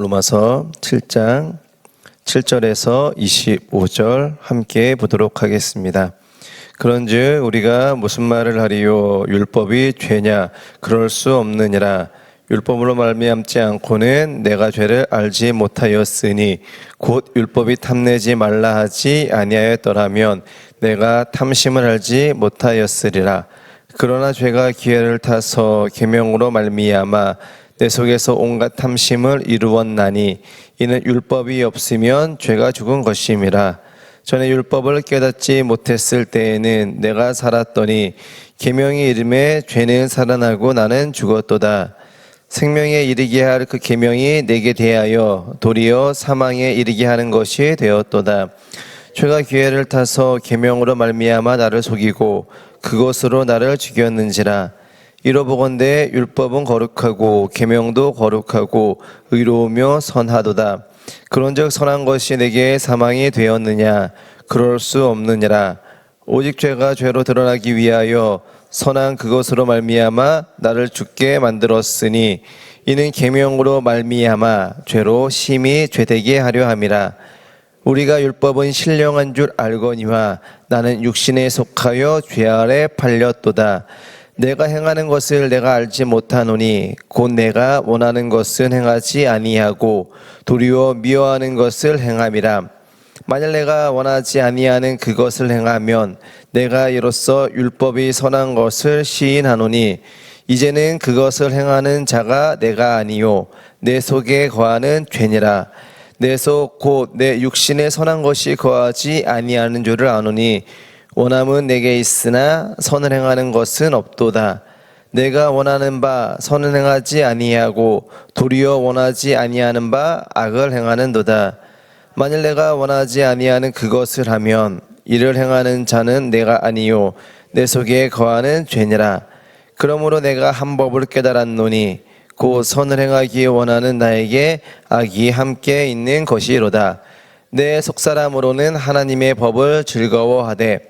로마서 7장 7절에서 25절 함께 보도록 하겠습니다. 그런즉 우리가 무슨 말을 하리요? 율법이 죄냐? 그럴 수 없느니라. 율법으로 말미암지 않고는 내가 죄를 알지 못하였으니 곧 율법이 탐내지 말라 하지 아니하였더라면 내가 탐심을 알지 못하였으리라. 그러나 죄가 기회를 타서 계명으로 말미암아 내 속에서 온갖 탐심을 이루었나니 이는 율법이 없으면 죄가 죽은 것임이라. 전에 율법을 깨닫지 못했을 때에는 내가 살았더니 계명이 이름에 죄는 살아나고 나는 죽었도다. 생명에 이르게 할 그 계명이 내게 대하여 도리어 사망에 이르게 하는 것이 되었도다. 죄가 기회를 타서 계명으로 말미암아 나를 속이고 그것으로 나를 죽였는지라 이로 보건대 율법은 거룩하고 계명도 거룩하고 의로우며 선하도다. 그런즉 선한 것이 내게 사망이 되었느냐? 그럴 수 없느니라. 오직 죄가 죄로 드러나기 위하여 선한 그것으로 말미암아 나를 죽게 만들었으니 이는 계명으로 말미암아 죄로 심히 죄되게 하려 함이라. 우리가 율법은 신령한 줄 알거니와 나는 육신에 속하여 죄 아래 팔렸도다 내가 행하는 것을 내가 알지 못하노니 곧 내가 원하는 것은 행하지 아니하고 도리어 미워하는 것을 행함이라. 만일 내가 원하지 아니하는 그것을 행하면 내가 이로써 율법이 선한 것을 시인하노니 이제는 그것을 행하는 자가 내가 아니요 내 속에 거하는 죄니라. 내 속 곧 내 육신에 선한 것이 거하지 아니하는 줄을 아노니 원함은 내게 있으나 선을 행하는 것은 없도다. 내가 원하는 바 선을 행하지 아니하고 도리어 원하지 아니하는 바 악을 행하는도다. 만일 내가 원하지 아니하는 그것을 하면 이를 행하는 자는 내가 아니요 내 속에 거하는 죄니라. 그러므로 내가 한 법을 깨달았노니 곧 선을 행하기 원하는 나에게 악이 함께 있는 것이로다. 내 속사람으로는 하나님의 법을 즐거워하되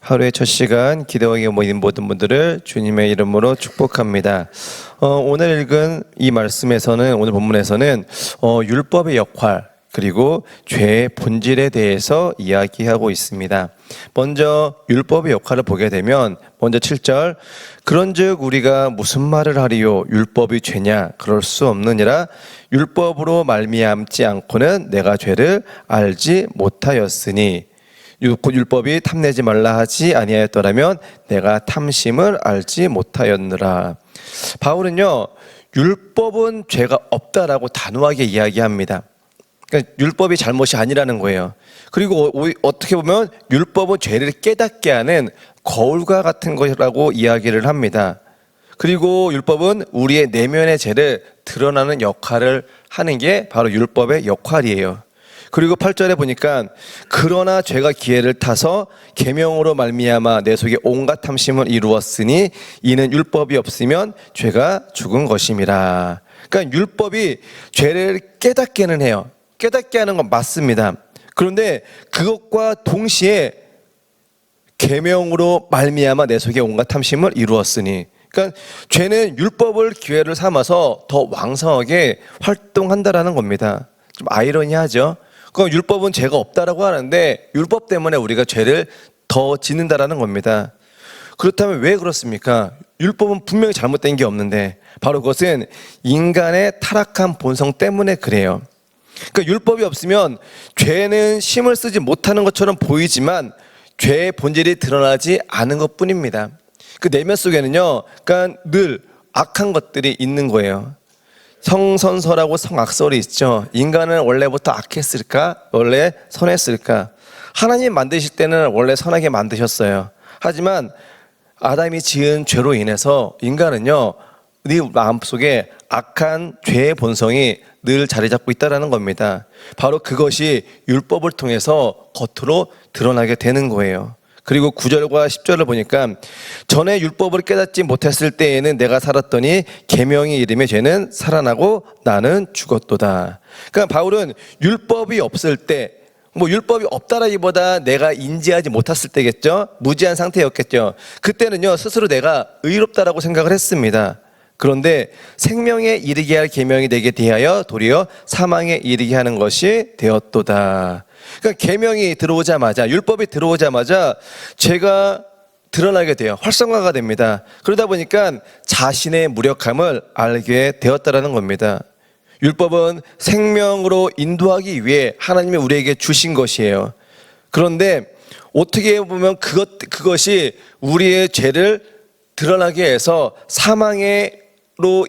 하루의 첫 시간 기도하기 모인 모든 분들을 주님의 이름으로 축복합니다. 어, 오늘 읽은 이 말씀에서는 오늘 본문에서는 어, 율법의 역할 그리고 죄의 본질에 대해서 이야기하고 있습니다. 먼저 율법의 역할을 보게 되면 먼저 7절 그런즉 우리가 무슨 말을 하리요 율법이 죄냐 그럴 수 없느니라 율법으로 말미암지 않고는 내가 죄를 알지 못하였으니 율법이 탐내지 말라 하지 아니하였더라면 내가 탐심을 알지 못하였느라. 바울은요 율법은 죄가 없다라고 단호하게 이야기합니다. 그러니까 율법이 잘못이 아니라는 거예요. 그리고 어떻게 보면 율법은 죄를 깨닫게 하는 거울과 같은 것이라고 이야기를 합니다. 그리고 율법은 우리의 내면의 죄를 드러나는 역할을 하는 게 바로 율법의 역할이에요. 그리고 8절에 보니까 그러나 죄가 기회를 타서 계명으로 말미암아 내 속에 온갖 탐심을 이루었으니 이는 율법이 없으면 죄가 죽은 것임이라. 그러니까 율법이 죄를 깨닫게는 해요. 깨닫게 하는 건 맞습니다. 그런데 그것과 동시에 계명으로 말미암아 내 속에 온갖 탐심을 이루었으니 그러니까 죄는 율법을 기회를 삼아서 더 왕성하게 활동한다라는 겁니다. 좀 아이러니하죠. 그 율법은 죄가 없다라고 하는데 율법 때문에 우리가 죄를 더 짓는다라는 겁니다. 그렇다면 왜 그렇습니까? 율법은 분명히 잘못된 게 없는데 바로 그것은 인간의 타락한 본성 때문에 그래요. 그러니까 율법이 없으면 죄는 힘을 쓰지 못하는 것처럼 보이지만 죄의 본질이 드러나지 않은 것 뿐입니다. 그 내면 속에는요, 그러니까 늘 악한 것들이 있는 거예요. 성선설하고 성악설이 있죠. 인간은 원래부터 악했을까? 원래 선했을까? 하나님 만드실 때는 원래 선하게 만드셨어요. 하지만 아담이 지은 죄로 인해서 인간은요, 네 마음속에 악한 죄의 본성이 늘 자리 잡고 있다라는 겁니다. 바로 그것이 율법을 통해서 겉으로 드러나게 되는 거예요. 그리고 9절과 10절을 보니까 전에 율법을 깨닫지 못했을 때에는 내가 살았더니 계명이 이름의 죄는 살아나고 나는 죽었도다. 그러니까 바울은 율법이 없을 때 뭐 율법이 없다라기보다 내가 인지하지 못했을 때겠죠. 무지한 상태였겠죠. 그때는요 스스로 내가 의롭다라고 생각을 했습니다. 그런데 생명에 이르게 할 계명이 되게 대하여 도리어 사망에 이르게 하는 것이 되었도다. 그러니까 계명이 들어오자마자 율법이 들어오자마자 제가 드러나게 돼요. 활성화가 됩니다. 그러다 보니까 자신의 무력함을 알게 되었다라는 겁니다. 율법은 생명으로 인도하기 위해 하나님이 우리에게 주신 것이에요. 그런데 어떻게 보면 그것 그것이 우리의 죄를 드러나게 해서 사망에 로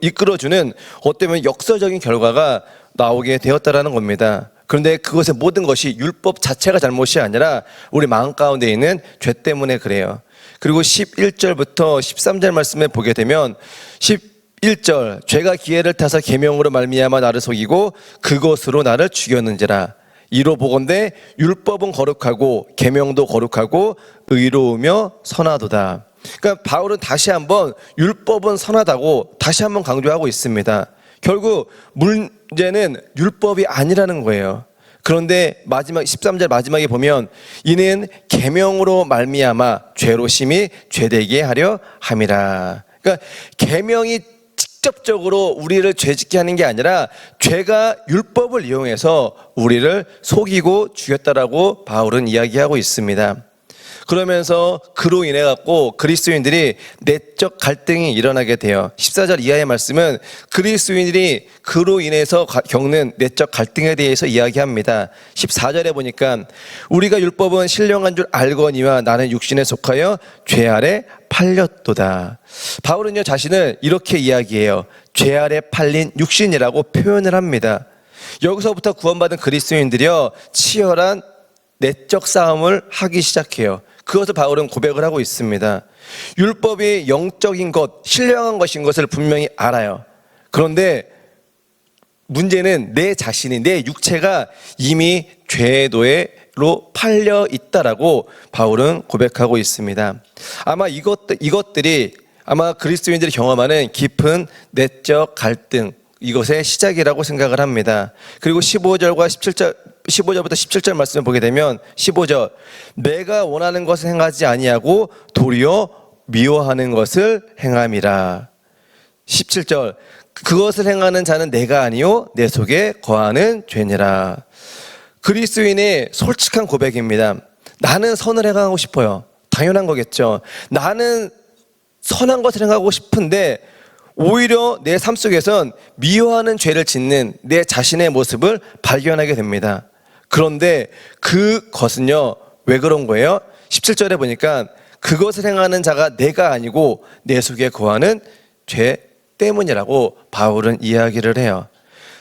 이끌어주는 어때면 역사적인 결과가 나오게 되었다라는 겁니다. 그런데 그것의 모든 것이 율법 자체가 잘못이 아니라 우리 마음 가운데 있는 죄 때문에 그래요. 그리고 11절부터 13절 말씀에 보게 되면 11절 죄가 기회를 타서 계명으로 말미암아 나를 속이고 그것으로 나를 죽였는지라 이로 보건대 율법은 거룩하고 계명도 거룩하고 의로우며 선하도다. 그러니까 바울은 다시 한번 율법은 선하다고 다시 한번 강조하고 있습니다. 결국 문제는 율법이 아니라는 거예요. 그런데 마지막 13절 마지막에 보면 이는 계명으로 말미암아 죄로 심히 죄되게 하려 함이라. 그러니까 계명이 직접적으로 우리를 죄짓게 하는 게 아니라 죄가 율법을 이용해서 우리를 속이고 죽였다라고 바울은 이야기하고 있습니다. 그러면서 그로 인해 갖고 그리스도인들이 내적 갈등이 일어나게 돼요. 14절 이하의 말씀은 그리스도인들이 그로 인해서 가- 겪는 내적 갈등에 대해서 이야기합니다. 14절에 보니까 우리가 율법은 신령한 줄 알거니와 나는 육신에 속하여 죄 아래 팔렸도다. 바울은요 자신을 이렇게 이야기해요. 죄 아래 팔린 육신이라고 표현을 합니다. 여기서부터 구원받은 그리스도인들이요 치열한 내적 싸움을 하기 시작해요. 그것을 바울은 고백을 하고 있습니다. 율법이 영적인 것, 신령한 것인 것을 분명히 알아요. 그런데 문제는 내 자신이, 내 육체가 이미 죄도에로 팔려 있다라고 바울은 고백하고 있습니다. 아마 이것, 이것들이 아마 그리스도인들이 경험하는 깊은 내적 갈등, 이것의 시작이라고 생각을 합니다. 그리고 15절과 17절 15절부터 17절 말씀을 보게 되면 15절 내가 원하는 것을 행하지 아니하고 도리어 미워하는 것을 행함이라. 17절 그것을 행하는 자는 내가 아니요 내 속에 거하는 죄니라. 그리스도인의 솔직한 고백입니다. 나는 선을 행하고 싶어요. 당연한 거겠죠. 나는 선한 것을 행하고 싶은데 오히려 내 삶 속에선 미워하는 죄를 짓는 내 자신의 모습을 발견하게 됩니다. 그런데 그것은요, 왜 그런 거예요? 17절에 보니까 그것을 행하는 자가 내가 아니고 내 속에 거하는 죄 때문이라고 바울은 이야기를 해요.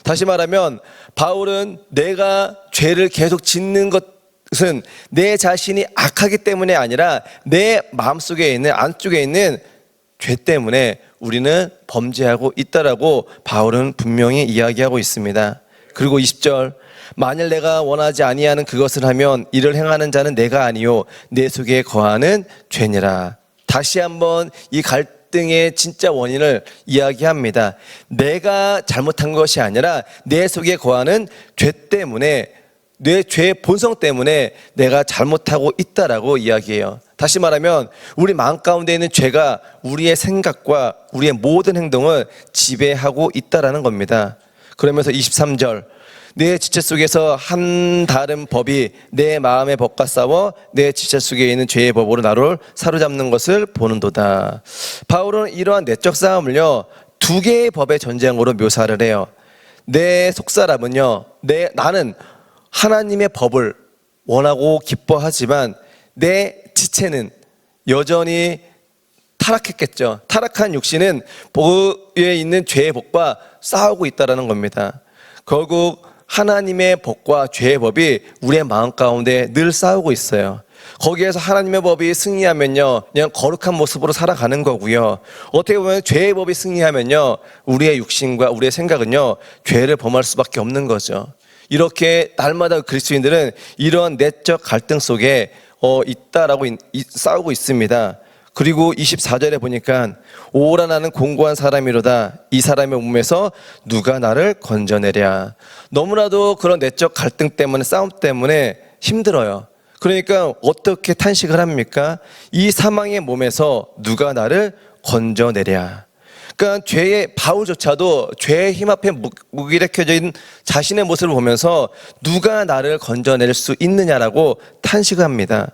다시 말하면 바울은 내가 죄를 계속 짓는 것은 내 자신이 악하기 때문에 아니라 내 마음속에 있는 안쪽에 있는 죄 때문에 우리는 범죄하고 있다라고 바울은 분명히 이야기하고 있습니다. 그리고 20절 만일 내가 원하지 아니하는 그것을 하면 이를 행하는 자는 내가 아니요 내 속에 거하는 죄니라. 다시 한번 이 갈등의 진짜 원인을 이야기합니다. 내가 잘못한 것이 아니라 내 속에 거하는 죄 때문에 내 죄의 본성 때문에 내가 잘못하고 있다라고 이야기해요. 다시 말하면 우리 마음 가운데 있는 죄가 우리의 생각과 우리의 모든 행동을 지배하고 있다라는 겁니다. 그러면서 23절 내 지체 속에서 한 다른 법이 내 마음의 법과 싸워 내 지체 속에 있는 죄의 법으로 나를 사로잡는 것을 보는도다. 바울은 이러한 내적 싸움을요 두 개의 법의 전쟁으로 묘사를 해요. 내 속사람은요, 내 나는 하나님의 법을 원하고 기뻐하지만 내 지체는 여전히 타락했겠죠. 타락한 육신은 보에 있는 죄의 법과 싸우고 있다라는 겁니다. 결국 하나님의 법과 죄의 법이 우리의 마음 가운데 늘 싸우고 있어요. 거기에서 하나님의 법이 승리하면요, 그냥 거룩한 모습으로 살아가는 거고요. 어떻게 보면 죄의 법이 승리하면요, 우리의 육신과 우리의 생각은요, 죄를 범할 수밖에 없는 거죠. 이렇게 날마다 그리스도인들은 이런 내적 갈등 속에 어, 있다라고 이- 이- 싸우고 있습니다. 그리고 24절에 보니까 오라 나는 공고한 사람이로다. 이 사람의 몸에서 누가 나를 건져내랴. 너무나도 그런 내적 갈등 때문에 싸움 때문에 힘들어요. 그러니까 어떻게 탄식을 합니까? 이 사망의 몸에서 누가 나를 건져내랴. 그러니까 죄의 바울조차도 죄의 힘 앞에 무- 무기력해져 있는 자신의 모습을 보면서 누가 나를 건져낼 수 있느냐라고 탄식을 합니다.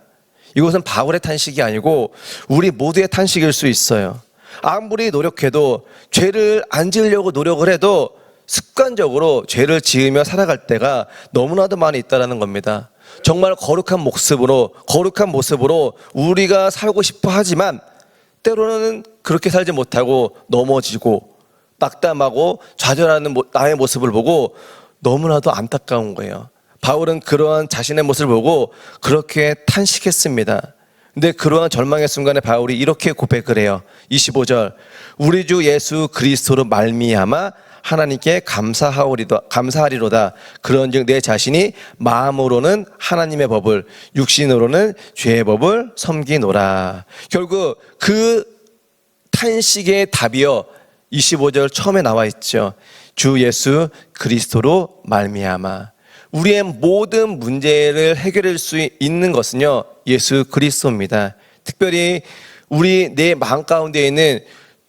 이것은 바울의 탄식이 아니고 우리 모두의 탄식일 수 있어요. 아무리 노력해도 죄를 안 지으려고 노력을 해도 습관적으로 죄를 지으며 살아갈 때가 너무나도 많이 있다라는 겁니다. 정말 거룩한 모습으로 거룩한 모습으로 우리가 살고 싶어 하지만 때로는 그렇게 살지 못하고 넘어지고 낙담하고 좌절하는 모- 나의 모습을 보고 너무나도 안타까운 거예요. 바울은 그러한 자신의 모습을 보고 그렇게 탄식했습니다. 근데 그러한 절망의 순간에 바울이 이렇게 고백을 해요. 25절. 우리 주 예수 그리스도로 말미암아 하나님께 감사하오리다 감사하리로다. 그런즉 내 자신이 마음으로는 하나님의 법을 육신으로는 죄의 법을 섬기노라. 결국 그 탄식의 답이요. 25절 처음에 나와 있죠. 주 예수 그리스도로 말미암아. 우리의 모든 문제를 해결할 수 있는 것은요. 예수 그리스도입니다. 특별히 우리 내 마음 가운데 있는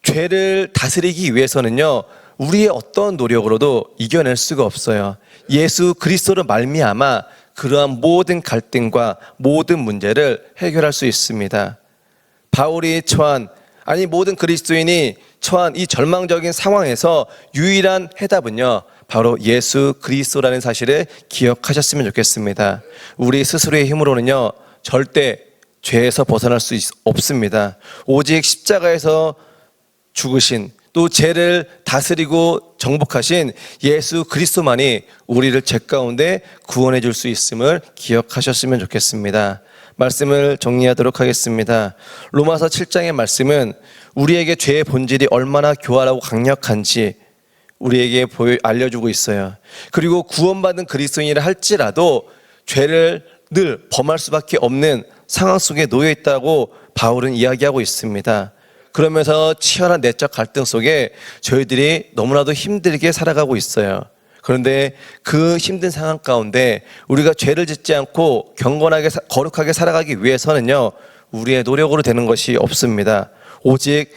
죄를 다스리기 위해서는요. 우리의 어떤 노력으로도 이겨낼 수가 없어요. 예수 그리스도로 말미암아 그러한 모든 갈등과 모든 문제를 해결할 수 있습니다. 바울이 처한 아니 모든 그리스도인이 처한 이 절망적인 상황에서 유일한 해답은요. 바로 예수 그리스도라는 사실을 기억하셨으면 좋겠습니다. 우리 스스로의 힘으로는요. 절대 죄에서 벗어날 수 있- 없습니다. 오직 십자가에서 죽으신 또 죄를 다스리고 정복하신 예수 그리스도만이 우리를 죄 가운데 구원해 줄 수 있음을 기억하셨으면 좋겠습니다. 말씀을 정리하도록 하겠습니다. 로마서 7장의 말씀은 우리에게 죄의 본질이 얼마나 교활하고 강력한지 우리에게 보여 알려주고 있어요. 그리고 구원받은 그리스도인이라 할지라도 죄를 늘 범할 수밖에 없는 상황 속에 놓여 있다고 바울은 이야기하고 있습니다. 그러면서 치열한 내적 갈등 속에 저희들이 너무나도 힘들게 살아가고 있어요. 그런데 그 힘든 상황 가운데 우리가 죄를 짓지 않고 경건하게 사- 거룩하게 살아가기 위해서는요 우리의 노력으로 되는 것이 없습니다. 오직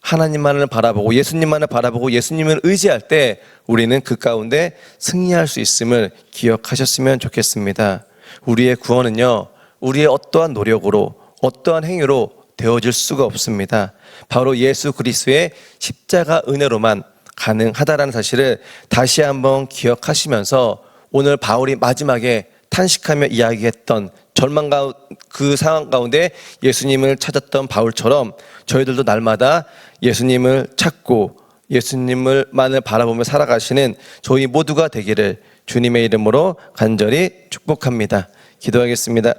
하나님만을 바라보고 예수님만을 바라보고 예수님을 의지할 때 우리는 그 가운데 승리할 수 있음을 기억하셨으면 좋겠습니다. 우리의 구원은요 우리의 어떠한 노력으로 어떠한 행위로 되어질 수가 없습니다. 바로 예수 그리스도의 십자가 은혜로만 가능하다라는 사실을 다시 한번 기억하시면서 오늘 바울이 마지막에 탄식하며 이야기했던 절망 가그 상황 가운데 예수님을 찾았던 바울처럼 저희들도 날마다 예수님을 찾고 예수님을만을 바라보며 살아가시는 저희 모두가 되기를 주님의 이름으로 간절히 축복합니다. 기도하겠습니다.